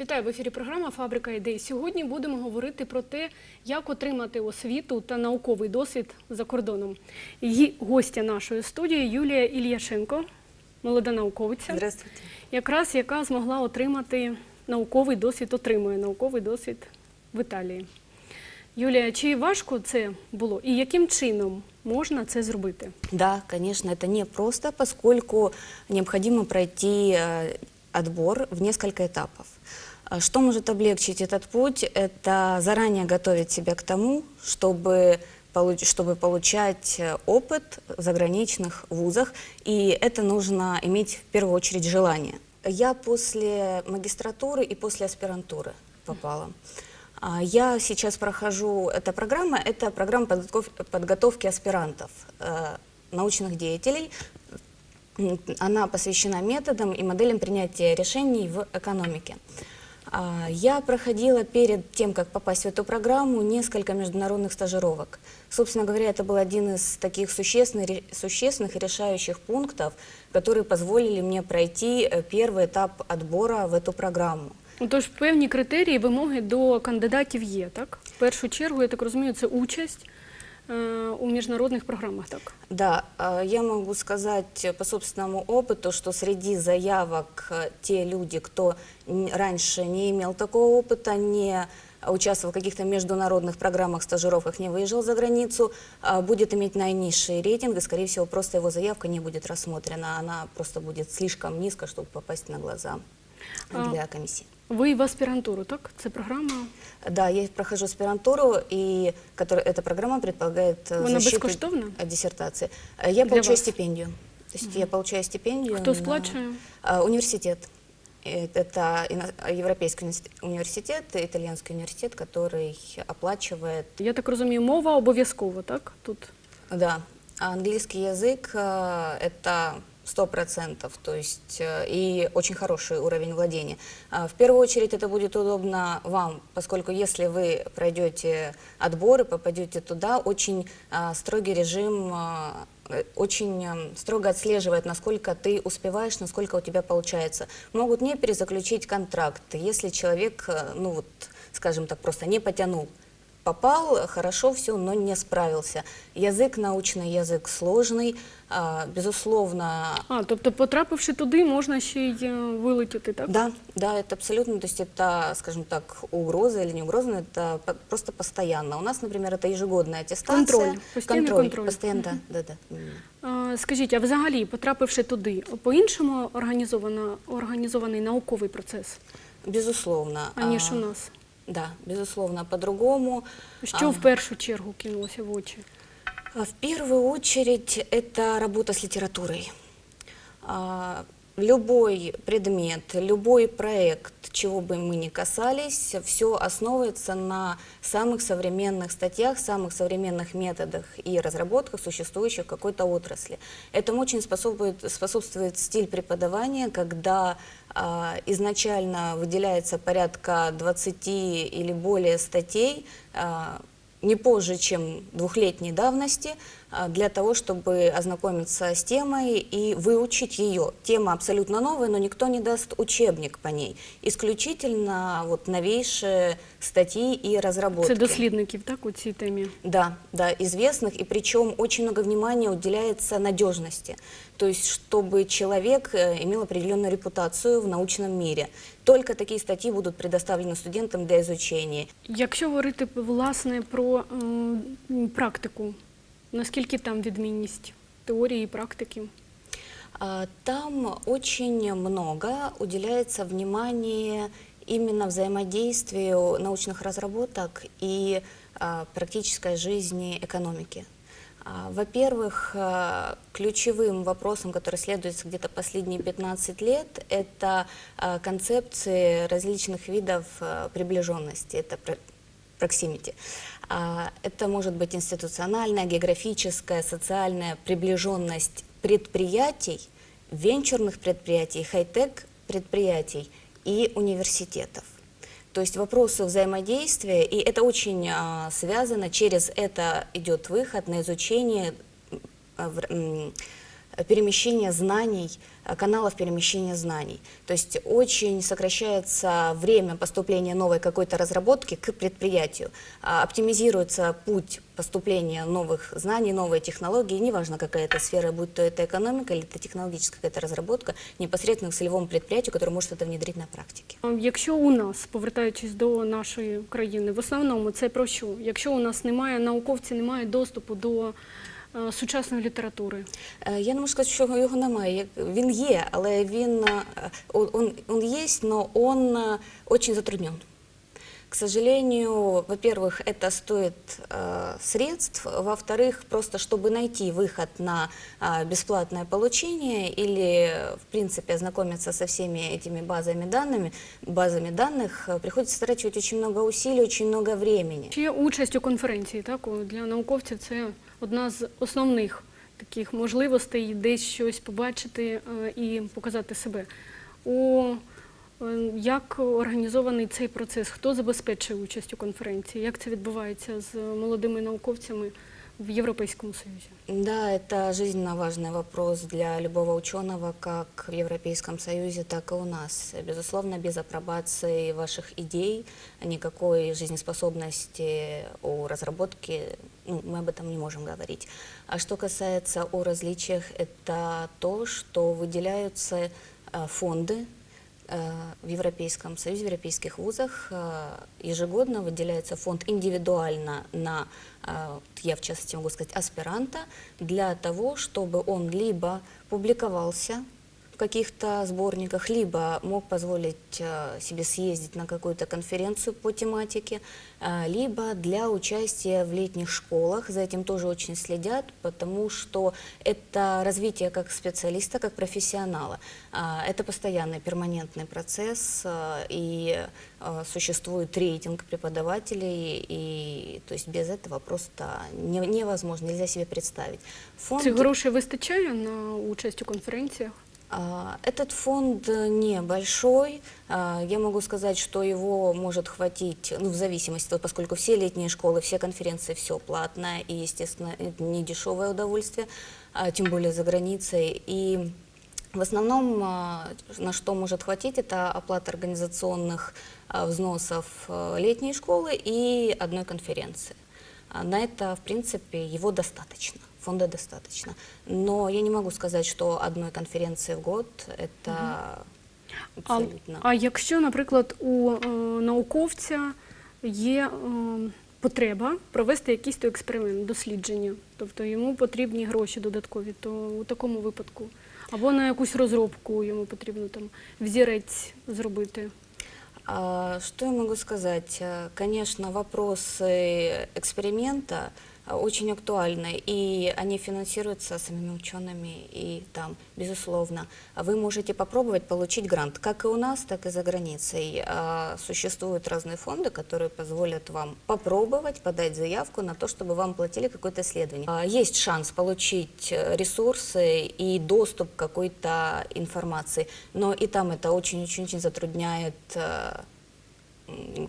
Вітаю в ефірі. Програма Фабрика ідей. Сьогодні будемо говорити про те, як отримати освіту та науковий досвід за кордоном. Її гостя нашої студії Юлія Ільяшенко, молода науковиця, Здравствуйте. якраз яка змогла отримати науковий досвід, отримує науковий досвід в Італії. Юлія, чи важко це було і яким чином можна це зробити? Да, конечно, это непросто, поскольку необходимо пройти э, отбор в несколько этапов. А Что может облегчить этот путь? Это заранее готовить себя к тому, чтобы, чтобы получать э, опыт в заграничных вузах, и это нужно иметь в первую очередь желание. Я после магистратуры и после аспирантуры попала. А, Я сейчас прохожу, эта программа, это программа подготов- подготовки аспирантов, э, научных деятелей. М, Она посвящена методам и моделям принятия решений в экономике. А, Я проходила перед тем, как попасть в эту программу, несколько международных стажировок. Собственно говоря, это был один из таких существенных, ре- существенных и решающих пунктов, которые позволили мне пройти э, первый этап отбора в эту программу. Ну, Тож певні критерії, вимоги до кандидатів є, так? В першу чергу, я так розумію, це участь е, у міжнародних програмах, так? Да, э, я могу сказать э, по собственному опыту, что среди заявок э, те люди, кто раньше не имел такого опыта, не участвовал в каких-то международных программах, стажировках, не выезжал за границу, будет иметь наинизший рейтинг, и, скорее всего, просто его заявка не будет рассмотрена. Она просто будет слишком низко, чтобы попасть на глаза А. для комиссии. Ви в аспірантуру, так? Це програма. Да, я прохожу аспирантуру, и которая, эта программа предполагает э, Она защиту бескоштовна? э, диссертации. Э, Я Для получаю вас? стипендию. То есть я получаю стипендию. Хто на- сплачує? А, Университет. Э, Это ино- Европейский университет- университет, итальянский университет, который оплачивает, Я так розумію, мова обов'язково, так? Тут да, а английский язык э, это сто процентов, то есть э, и очень хороший уровень владения. А, В первую очередь это будет удобно вам, поскольку если вы пройдете отборы, попадете туда, очень а, строгий режим, э, очень строго отслеживает, насколько ты успеваешь, насколько у тебя получается. Могут не перезаключить контракт, если человек, э, ну вот, скажем так, просто не потянул. Попал, хорошо все, но не справился. Язык научный, язык сложный, а, безусловно. а, тобто, потрапивши туди, можна ще й е, вилетіти, так? Да, да, это абсолютно, то есть это, скажем так, угроза или не угроза, но это по- просто постоянно. У нас, например, это ежегодная аттестация. Контроль, постоянный контроль. Постоянно, да, да, да. именно. А, Скажіть, а взагалі, потрапивши туди, по-іншому організовано, організований науковий процес, Безусловно. аніж а, у нас? Да, безусловно, по-другому. Що А, в першу чергу кинулося в очі? А, В первую очередь это работа с литературой. Любой предмет, любой проект, чего бы мы ни касались, все основывается на самых современных статьях, самых современных методах и разработках, существующих в какой-то отрасли. Этому очень способствует, способствует стиль преподавания, когда а, изначально выделяется порядка 20 или более статей, а, не позже, чем двухлетней давности, для того, чтобы ознакомиться с темой и выучить ее. Тема абсолютно новая, но никто не даст учебник по ней. Исключительно вот новейшие статьи и разработки. Це дослідників, так, у цій темі? Да, да, известных, и причем очень много внимания уделяется надежности. То есть, чтобы человек э, имел определенную репутацию в научном мире. Только такие статьи будут предоставлены студентам для изучения. Якщо говорити власне про ем, практику, наскільки там відмінність теорії і практики? А, Там очень много уделяется внимания именно взаимодействию научных разработок и а, практической жизни экономики. А, Во-первых, а, ключевым вопросом, который исследуется где-то последние 15 лет, это а, концепции различных видов а, приближенности, это про- proximity. А, Это может быть институциональная, географическая, социальная приближенность предприятий, венчурных предприятий, хай-тек предприятий и университетов. То есть вопросы взаимодействия, и это очень а, связано, через это идет выход на изучение а, перемещения знаний, э, каналов перемещения знаний. То есть очень сокращается время поступления новой какой-то разработки к предприятию, А, оптимизируется путь поступления новых знаний, новой технологии, неважно какая это сфера, будь то это экономика или это технологическая какая-то разработка, непосредственно к целевому предприятию, которое может это внедрить на практике. А Якщо у нас, повертаючись до нашої країни, в основному це про що? Якщо у нас немає науковців, немає доступу до е, сучасної літератури, Е, Я не можу сказати, що його немає. Як- Він є, але він, е, он, он, он есть, но он э, очень затруднен. К сожалению, во-первых, это стоит э, средств, во-вторых, просто чтобы найти выход на э, бесплатное получение или, в принципе, ознакомиться со всеми этими базами данными, базами данных, э, приходится затрачивать очень много усилий, очень много времени. Ще участь у конференції, так о, для науковців це одна з основних таких можливостей десь щось побачити е, і показати себе. У е, як організований цей процес? Хто забезпечує участь у конференції? Як це відбувається з молодими науковцями в Європейському Союзі? Да, это жизненно важный вопрос для любого ученого, как в Европейском Союзе, так и у нас. Безусловно, без апробации ваших идей никакой жизнеспособности у разработки, ну, мы об этом не можем говорить. А что касается о различиях, это то, что выделяются э, фонды в Европейском Союзе, в европейских вузах э, ежегодно выделяется фонд индивидуально на, э, я в частности могу сказать, аспиранта, для того, чтобы он либо публиковался каких-то сборниках, либо мог позволить э, себе съездить на какую-то конференцию по тематике, э, либо для участия в летних школах. За этим тоже очень следят, потому что это развитие как специалиста, как профессионала. А, Это постоянный, перманентный процесс, э, и э, существует рейтинг преподавателей, и то есть без этого просто не- невозможно, нельзя себе представить. Фонд, Цих грошей вистачає на участь у конференціях? А, Этот фонд э, небольшой. А, Я могу сказать, что его может хватить, ну, в зависимости, вот поскольку все летние школы, все конференции, все платное, и, естественно, не дешевое удовольствие, а, тем более за границей. И в основном, на что может хватить, это оплата организационных взносов э, летней школы и одной конференции. На это, в принципе, его достаточно, фонда достаточно. Но я не могу сказать, что одной конференции в год это А, абсолютно. а якщо, наприклад, у е, науковця є е, потреба провести якийсь то експеримент, дослідження, тобто йому потрібні гроші додаткові, то у такому випадку або на якусь розробку йому потрібно там взірець зробити. А, Что я могу сказать? Э, Конечно, вопросы эксперимента а, очень актуальны, и они финансируются самими учеными, и там, безусловно, вы можете попробовать получить грант, как и у нас, так и за границей. А, Существуют разные фонды, которые позволят вам попробовать подать заявку на то, чтобы вам платили какое-то исследование. А, Есть шанс получить э, ресурсы и доступ к какой-то информации, но и там это очень-очень-очень затрудняет э,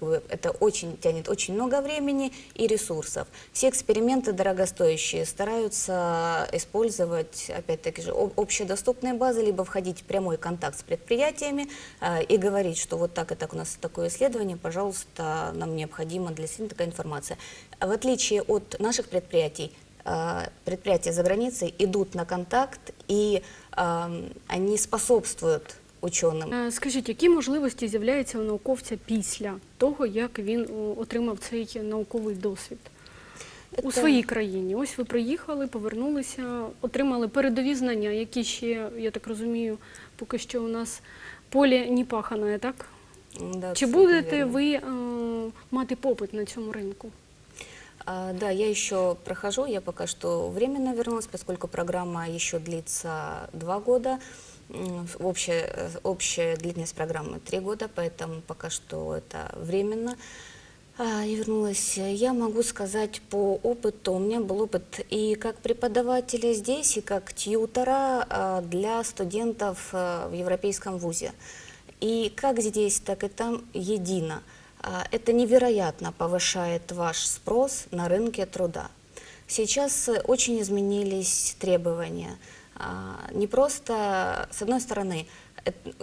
это очень тянет очень много времени и ресурсов. Все эксперименты дорогостоящие стараются использовать, опять-таки же, об- общедоступные базы, либо входить в прямой контакт с предприятиями э, и говорить, что вот так и так у нас такое исследование, пожалуйста, нам необходима для исследования такая информация. В отличие от наших предприятий, э, предприятия за границей идут на контакт и эм, они способствуют ученым. Е, Скажіть, які можливості з'являються у науковця після того, як він отримав цей науковий досвід? У своїй країні. Ось ви приїхали, повернулися, отримали передові знання, які ще, я так розумію, поки що у нас поле не пахане, так? Да, Чи будете ви е, мати попит на цьому ринку? А, да, я еще прохожу, я пока что временно вернулась, поскольку программа еще длится два года. Общая, общая длительность программы три года, поэтому пока что это временно. А, Я вернулась. Я могу сказать по опыту. У меня был опыт и как преподавателя здесь, и как тьютера а, для студентов а, в Европейском вузе. И как здесь, так и там едино. Это невероятно повышает ваш спрос на рынке труда. Сейчас очень изменились требования. А, не просто, с одной стороны,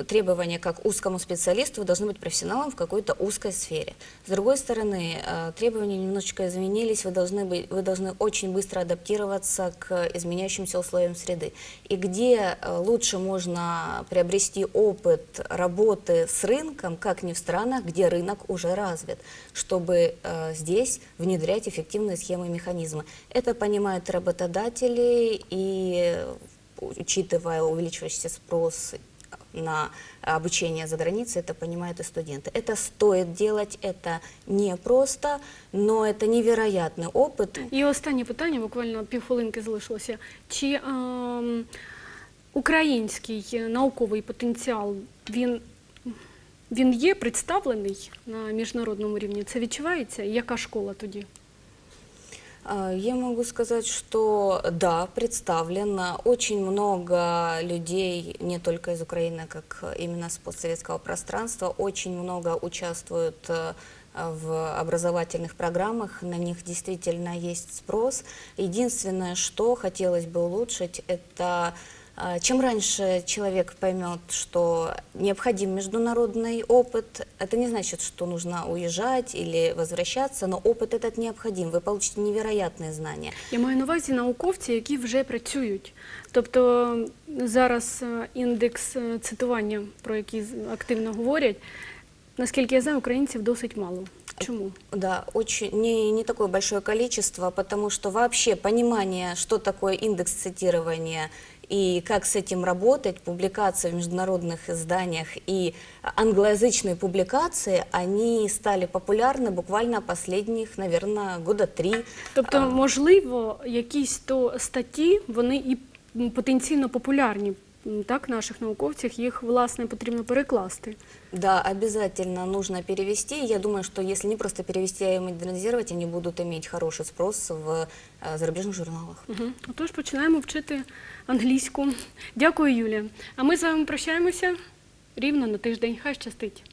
требования как узкому специалисту, должны быть профессионалом в какой-то узкой сфере. С другой стороны, э, требования немножечко изменились, вы должны, быть, вы должны очень быстро адаптироваться к изменяющимся условиям среды. И где э, лучше можно приобрести опыт работы с рынком, как не в странах, где рынок уже развит, чтобы э, здесь внедрять эффективные схемы и механизмы. Это понимают работодатели и, учитывая увеличивающийся спрос на обучение за границей, это понимают и студенты. Это стоит делать, это непросто, но это невероятный опыт. І останнє питання, буквально півхвилинки залишилося. Чи ем, український науковий потенціал він, він є представлений на міжнародному рівні? Це відчувається? І Яка школа тоді? А, Я могу сказать, что да, представлено очень много людей, не только из Украины, как именно с постсоветского пространства, очень много участвуют э, в образовательных программах, на них действительно есть спрос. Единственное, что хотелось бы улучшить, это чем раньше человек поймет, что необходим международный опыт, это не значит, что нужно уезжать или возвращаться, но опыт этот необходим. Вы получите невероятные знания. Я маю на увазі науковці, які вже працюють. Тобто зараз е, індекс е, цитування, про який з- активно говорять, наскільки я знаю, українців досить мало. Чому? Да, очень не, не такое большое количество, потому что вообще понимание, что такое индекс цитирования и как с этим работать, публикации в международных изданиях и англоязычные публикации, они стали популярны буквально последних, наверное, года три. Тобто, А, можливо, якісь то статті, вони і м, потенційно популярні. так, наших науковців їх власне потрібно перекласти. Да, обязательно нужно перевести. Я думаю, что если не просто перевести, а и модернизировать, они будут иметь хороший спрос в э, зарубежных журналах. Угу. Отож, починаємо вчити англійську. Дякую, Юлія. А ми з вами прощаємося рівно на тиждень. Хай щастить.